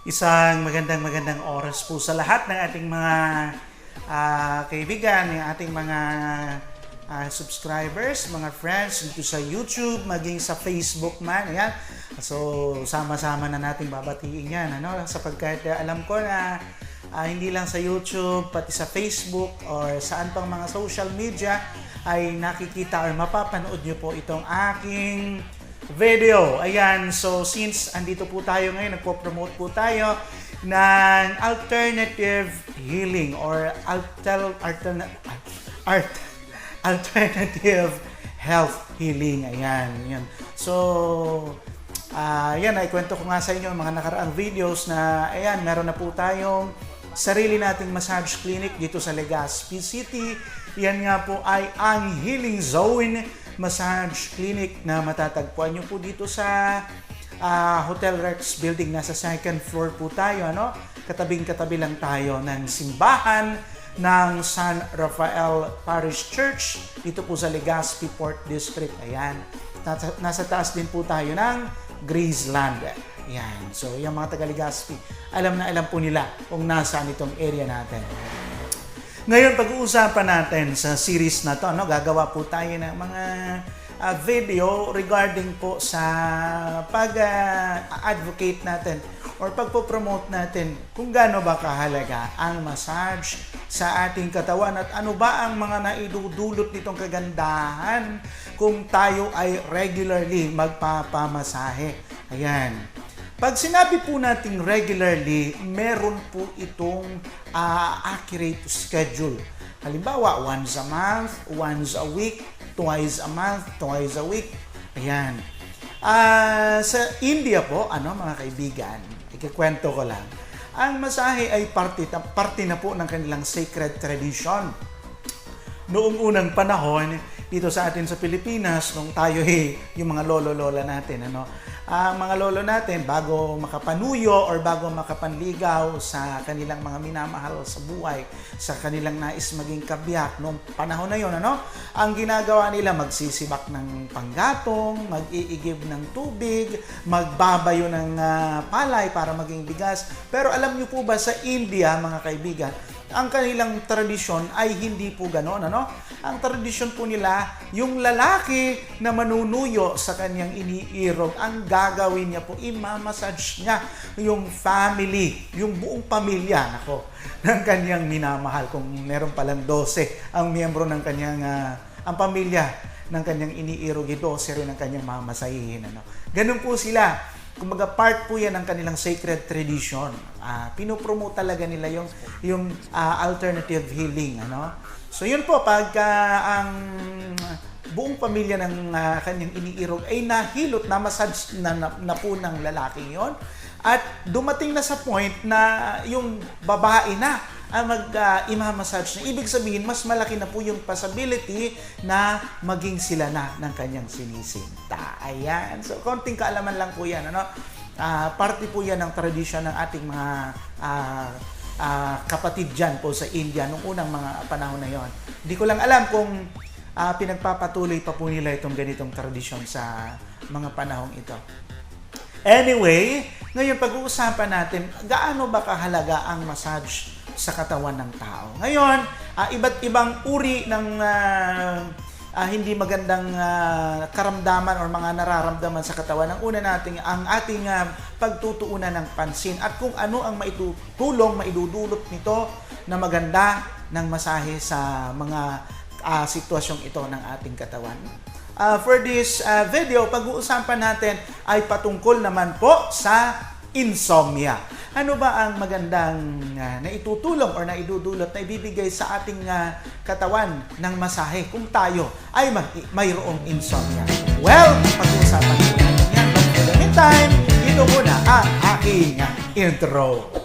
Isang magandang magandang oras po sa lahat ng ating mga ah, kaibigan, yung ating mga ah, subscribers, mga friends dito sa YouTube, maging sa Facebook man. Ayan. So, sama-sama na nating babatiin yan. Ano? Sapagkat ah, alam ko na ah, hindi lang sa YouTube, pati sa Facebook or saan pang mga social media ay nakikita or mapapanood nyo po itong aking video. Ayan, so since andito po tayo ngayon, nagpo-promote po tayo ng alternative healing or alter, altern, art, alternative health healing. Ayan, yan. So, ah yan, ikwento ko nga sa inyo mga nakaraang videos na, ayan, meron na po tayong sarili nating massage clinic dito sa Legazpi City. Yan nga po ay ang Healing Zone Massage Clinic na matatagpuan nyo po dito sa ah, Hotel Rex Building. Nasa second floor po tayo. Ano? Katabing-katabi lang tayo ng simbahan ng San Rafael Parish Church dito po sa Legazpi Port District. Ayan. Nasa, nasa taas din po tayo ng Graceland. Ayan. So, yung mga taga Legazpi, alam na alam po nila kung nasaan itong area natin. Ngayon, pag-uusapan natin sa series na to, ano, gagawa po tayo ng mga ah, video regarding po sa pag-advocate natin or pagpo-promote natin kung gaano ba kahalaga ang massage sa ating katawan at ano ba ang mga naidudulot nitong kagandahan kung tayo ay regularly magpapamasahe. Ayan. Pag sinabi po nating regularly, meron po itong ah, accurate schedule. Halimbawa, once a month, once a week, twice a month, twice a week. Ayan. Ah, sa India po, ano mga kaibigan, ikikwento ko lang. Ang masahe ay parte, parte na po ng kanilang sacred tradition noong unang panahon dito sa atin sa Pilipinas nung tayo eh, yung mga lolo-lola natin ano ang mga lolo natin bago makapanuyo or bago makapanligaw sa kanilang mga minamahal sa buhay sa kanilang nais maging kabiyak noong panahon na yon ano? Ang ginagawa nila magsisibak ng panggatong mag-iigib ng tubig magbabayo ng ah, palay para maging bigas. Pero alam niyo po ba sa India mga kaibigan ang kanilang tradisyon ay hindi po gano'n, ano? Ang tradisyon po nila, yung lalaki na manunuyo sa kanyang iniirog, ang gagawin niya po, imamassage niya yung family, yung buong pamilya, nako, ng kanyang minamahal. Kung meron palang 12 ang miyembro ng kanyang, ah, ang pamilya ng kanyang iniirog, 12 rin ang kanyang mamasahihin, ano? Ganun po sila kumbaga part po yan ng kanilang sacred tradition. Ah, pinopromote talaga nila yung yung ah, alternative healing, ano? So yun po pagka ang buong pamilya ng ah, kanyang iniirog ay nahilot na massage na, na, na po ng lalaking yon at dumating na sa point na yung babae na ang mag uh, imamassage niya. Ibig sabihin, mas malaki na po yung possibility na maging sila na ng kanyang sinisinta. Ayan. So, konting kaalaman lang po yan. Ano? Ah, parte po yan ng tradisyon ng ating mga ah, ah, kapatid dyan po sa India nung unang mga panahon na yon. Hindi ko lang alam kung ah, pinagpapatuloy pa po nila itong ganitong tradisyon sa mga panahong ito. Anyway, ngayon pag-uusapan natin, gaano ba kahalaga ang massage sa katawan ng tao? Ngayon, ah, iba't ibang uri ng ah, ah, hindi magandang ah, karamdaman or mga nararamdaman sa katawan. Ang una nating ang ating ah, pagtutuunan ng pansin at kung ano ang maitutulong, maidudulot nito na maganda ng masahe sa mga ah, sitwasyong ito ng ating katawan. Uh, for this uh, video, pag-uusapan natin ay patungkol naman po sa insomnia. Ano ba ang magandang uh, naitutulong or naidudulot na ibibigay sa ating uh, katawan ng masahe kung tayo ay mag- mayroong insomnia? Well, pag-uusapan natin yan. But for the meantime, ito muna ang aking intro.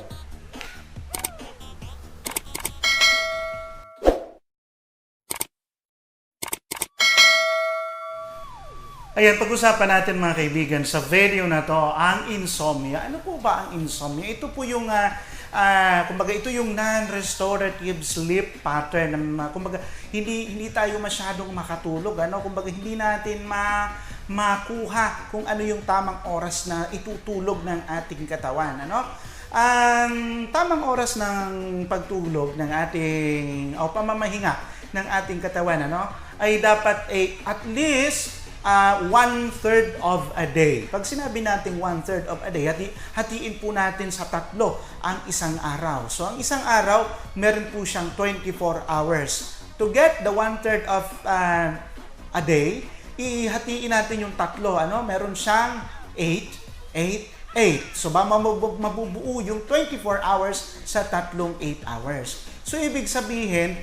Ayan, pag-usapan natin mga kaibigan sa video na to, ang insomnia. Ano po ba ang insomnia? Ito po yung, ah, ah, kumbaga, ito yung non-restorative sleep pattern. Na, kumbaga, hindi, hindi tayo masyadong makatulog. Ano? Kumbaga, hindi natin ma, makuha kung ano yung tamang oras na itutulog ng ating katawan. Ano? Ang tamang oras ng pagtulog ng ating o pamamahinga ng ating katawan ano ay dapat ay at least uh, one third of a day. Pag sinabi natin one third of a day, hati, hatiin po natin sa tatlo ang isang araw. So ang isang araw, meron po siyang 24 hours. To get the one third of uh, a day, ihatiin natin yung tatlo. Ano? Meron siyang 8, 8, 8. So ba mabubu- mabubuo yung 24 hours sa tatlong 8 hours. So ibig sabihin,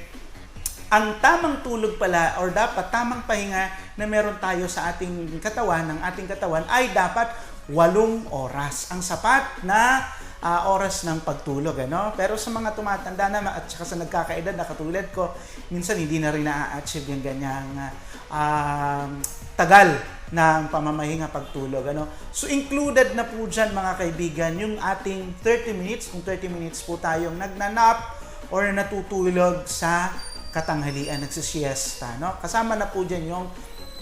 ang tamang tulog pala or dapat tamang pahinga na meron tayo sa ating katawan, ng ating katawan ay dapat walong oras. Ang sapat na ah, oras ng pagtulog. Ano? Pero sa mga tumatanda na at saka sa nagkakaedad na katulad ko, minsan hindi na rin na-achieve yung ganyang um, tagal ng pamamahinga pagtulog. Ano? So included na po dyan mga kaibigan yung ating 30 minutes, kung 30 minutes po tayong nagnanap or natutulog sa katanghalian, nagsisiesta. No? Kasama na po dyan yung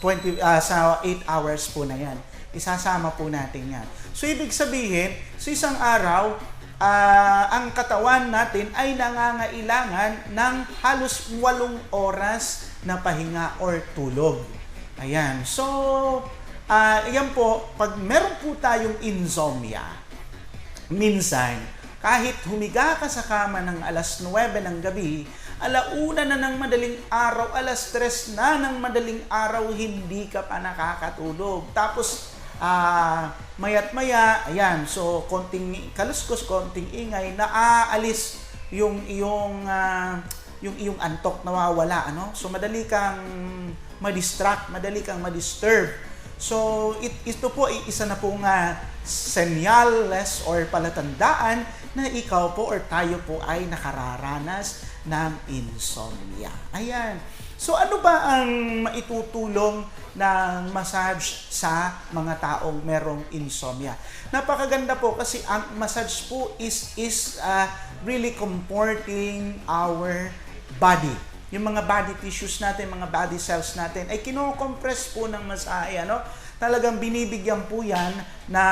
20, ah, sa 8 hours po na yan. Isasama po natin yan. So ibig sabihin, sa isang araw, ah, ang katawan natin ay nangangailangan ng halos 8 oras na pahinga or tulog. Ayan. So, ah yan po, pag meron po tayong insomnia, minsan, kahit humiga ka sa kama ng alas 9 ng gabi, alauna na ng madaling araw, alas 3 na ng madaling araw, hindi ka pa nakakatulog. Tapos, ah mayat maya, ayan, so konting kaluskos, konting ingay, naaalis yung iyong ah, yung iyong antok nawawala ano so madali kang ma-distract madali kang ma-disturb so it, ito po ay isa na pong uh, senyales or palatandaan na ikaw po or tayo po ay nakararanas ng insomnia ayan so ano ba ang maitutulong ng massage sa mga taong merong insomnia napakaganda po kasi ang massage po is is uh, really comforting our body. Yung mga body tissues natin, mga body cells natin, ay kinocompress po ng masahe. Ano? Talagang binibigyan po yan na,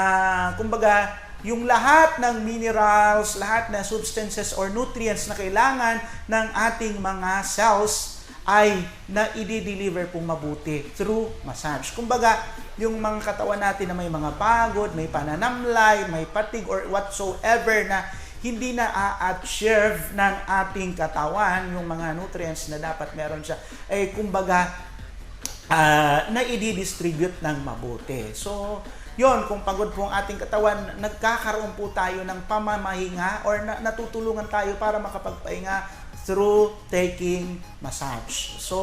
kumbaga, yung lahat ng minerals, lahat ng substances or nutrients na kailangan ng ating mga cells ay na i-deliver pong mabuti through massage. Kumbaga, yung mga katawan natin na may mga pagod, may pananamlay, may patig or whatsoever na hindi na a-achieve ng ating katawan yung mga nutrients na dapat meron siya ay kumbaga uh, na i-distribute ng mabuti. So, yon kung pagod po ang ating katawan, nagkakaroon po tayo ng pamamahinga or na, natutulungan tayo para makapagpahinga through taking massage. So,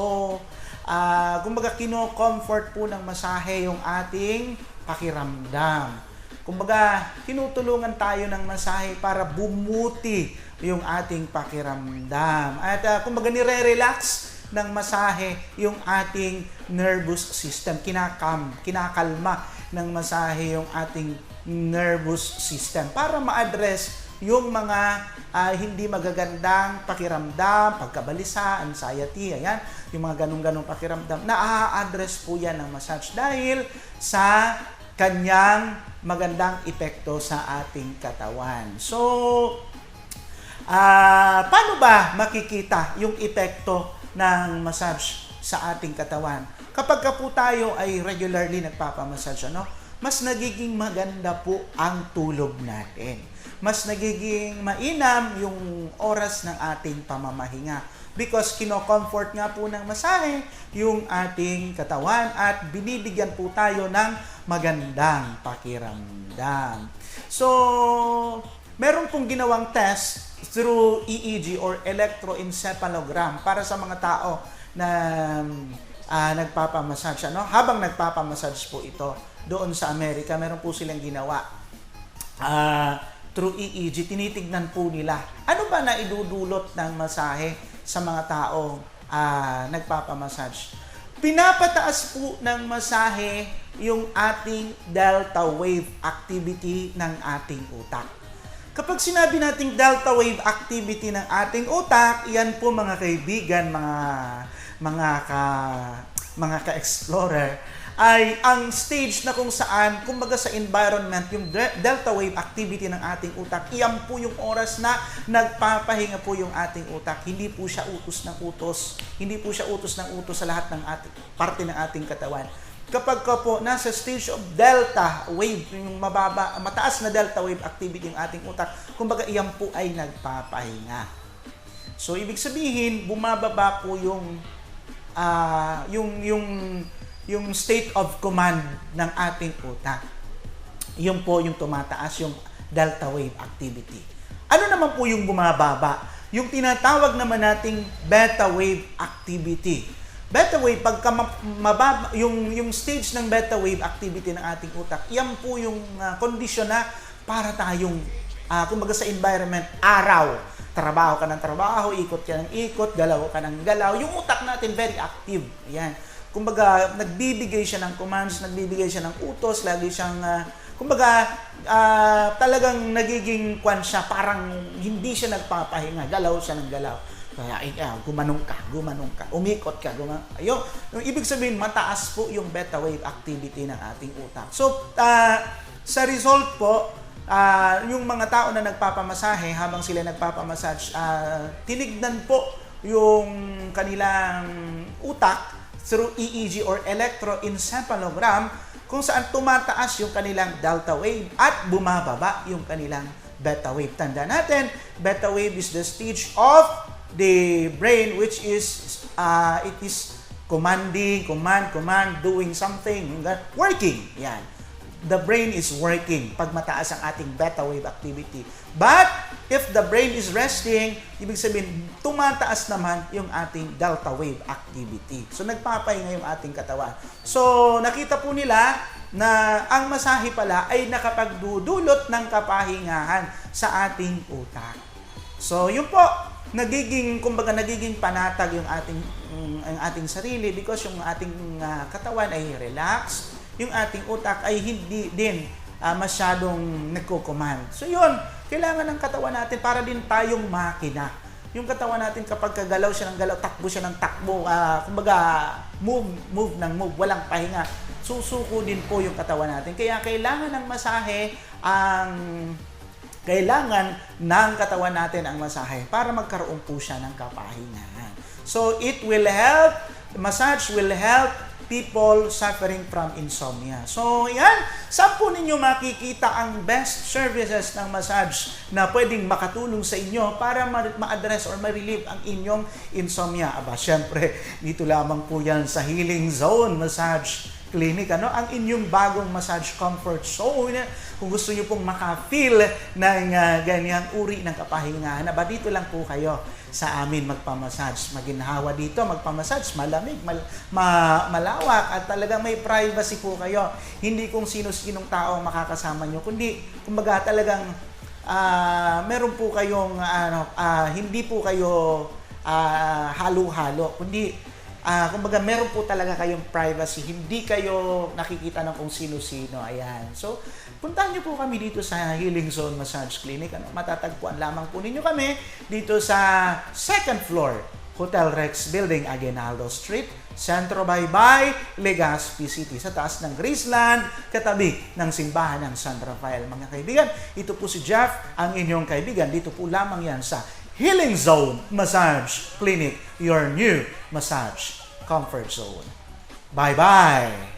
uh, kumbaga kino-comfort po ng masahe yung ating pakiramdam. Kumbaga, tinutulungan tayo ng masahe para bumuti yung ating pakiramdam. At uh, kumbaga, nire-relax ng masahe yung ating nervous system. Kinakam, kinakalma ng masahe yung ating nervous system para ma-address yung mga uh, hindi magagandang pakiramdam, pagkabalisa, anxiety, ayan, yung mga ganong-ganong pakiramdam, na-address po yan ng massage dahil sa kanyang magandang epekto sa ating katawan. So, uh, paano ba makikita yung epekto ng massage sa ating katawan? Kapag ka po tayo ay regularly nagpapamassage, ano, mas nagiging maganda po ang tulog natin. Mas nagiging mainam yung oras ng ating pamamahinga because kino-comfort nga po ng masahe yung ating katawan at binibigyan po tayo ng magandang pakiramdam. So, meron pong ginawang test through EEG or electroencephalogram para sa mga tao na uh, nagpapamassage. Ano? Habang nagpapamassage po ito doon sa Amerika, meron po silang ginawa. Uh, through EEG, tinitignan po nila ano ba na idudulot ng masahe sa mga tao uh, nagpapamassage. Pinapataas po ng masahe yung ating delta wave activity ng ating utak. Kapag sinabi nating delta wave activity ng ating utak, yan po mga kaibigan, mga mga ka mga ka-explorer, ay ang stage na kung saan, kumbaga sa environment, yung de- delta wave activity ng ating utak, iyan po yung oras na nagpapahinga po yung ating utak. Hindi po siya utos ng utos. Hindi po siya utos ng utos sa lahat ng ating, parte ng ating katawan. Kapag ka po nasa stage of delta wave, yung mababa, mataas na delta wave activity ng ating utak, kumbaga iyan po ay nagpapahinga. So ibig sabihin, bumababa po yung ah yung yung yung state of command ng ating utak. Yung po yung tumataas yung delta wave activity. Ano naman po yung bumababa? Yung tinatawag naman nating beta wave activity. Beta wave pagka ma- mababa yung yung stage ng beta wave activity ng ating utak, yan po yung kondisyon na para tayong ah, kumbaga sa environment araw. Trabaho ka ng trabaho, ikot ka ng ikot, galaw ka ng galaw. Yung utak natin very active. Yan. Kumbaga, nagbibigay siya ng commands, nagbibigay siya ng utos, lagi siyang, ah, kumbaga, ah, talagang nagiging kwan siya, parang hindi siya nagpapahinga, galaw siya ng galaw. Kaya, ah, gumanong ka, gumanong ka, umikot ka, gumanong Ayun, yung ibig sabihin, mataas po yung beta wave activity ng ating utak. So, ah, sa result po, ah, yung mga tao na nagpapamasahe, habang sila nagpapamassage, ah, tinignan po yung kanilang utak through EEG or electroencephalogram kung saan tumataas yung kanilang delta wave at bumababa yung kanilang beta wave. Tanda natin, beta wave is the stage of the brain which is uh, it is commanding, command, command, doing something, working. Yan the brain is working pag mataas ang ating beta wave activity. But if the brain is resting, ibig sabihin tumataas naman yung ating delta wave activity. So nagpapahinga yung ating katawan. So nakita po nila na ang masahe pala ay nakapagdudulot ng kapahingahan sa ating utak. So yun po, nagiging kumbaga nagiging panatag yung ating ang ating sarili because yung ating ah, katawan ay relax, yung ating utak ay hindi din ah, masyadong nagko-command. So yun, kailangan ng katawan natin para din tayong makina. Yung katawan natin kapag kagalaw siya ng galaw, takbo siya ng takbo, ah, kumbaga move, move ng move, walang pahinga. Susuko din po yung katawan natin. Kaya kailangan ng masahe ang kailangan ng katawan natin ang masahe para magkaroon po siya ng kapahingahan. So it will help, massage will help people suffering from insomnia. So yan, saan po ninyo makikita ang best services ng massage na pwedeng makatulong sa inyo para ma- ma-address or ma-relieve ang inyong insomnia? Aba, syempre, dito lamang po yan sa Healing Zone Massage clinic, ano, ang inyong bagong massage comfort zone. Kung gusto niyo pong maka-feel ng uh, ganyang uri ng kapahingahan, aba dito lang po kayo sa amin magpamassage. Maginhawa dito, magpamassage, malamig, mal, ma, malawak, at talagang may privacy po kayo. Hindi kung sino-sinong tao ang makakasama nyo, kundi, kumbaga talagang ah, meron po kayong, ano, ah, hindi po kayo ah, halo-halo, kundi Ah, kumbaga meron po talaga kayong privacy. Hindi kayo nakikita ng kung sino-sino. Ayan. So, puntahan niyo po kami dito sa Healing Zone Massage Clinic. Ano, matatagpuan lamang po ninyo kami dito sa second floor, Hotel Rex Building, Aguinaldo Street, Centro Baybay, Legazpi City, sa taas ng Graceland, katabi ng simbahan ng San Rafael. Mga kaibigan, ito po si Jeff, ang inyong kaibigan. Dito po lamang yan sa Healing Zone Massage Clinic, your new massage comfort zone. Bye-bye!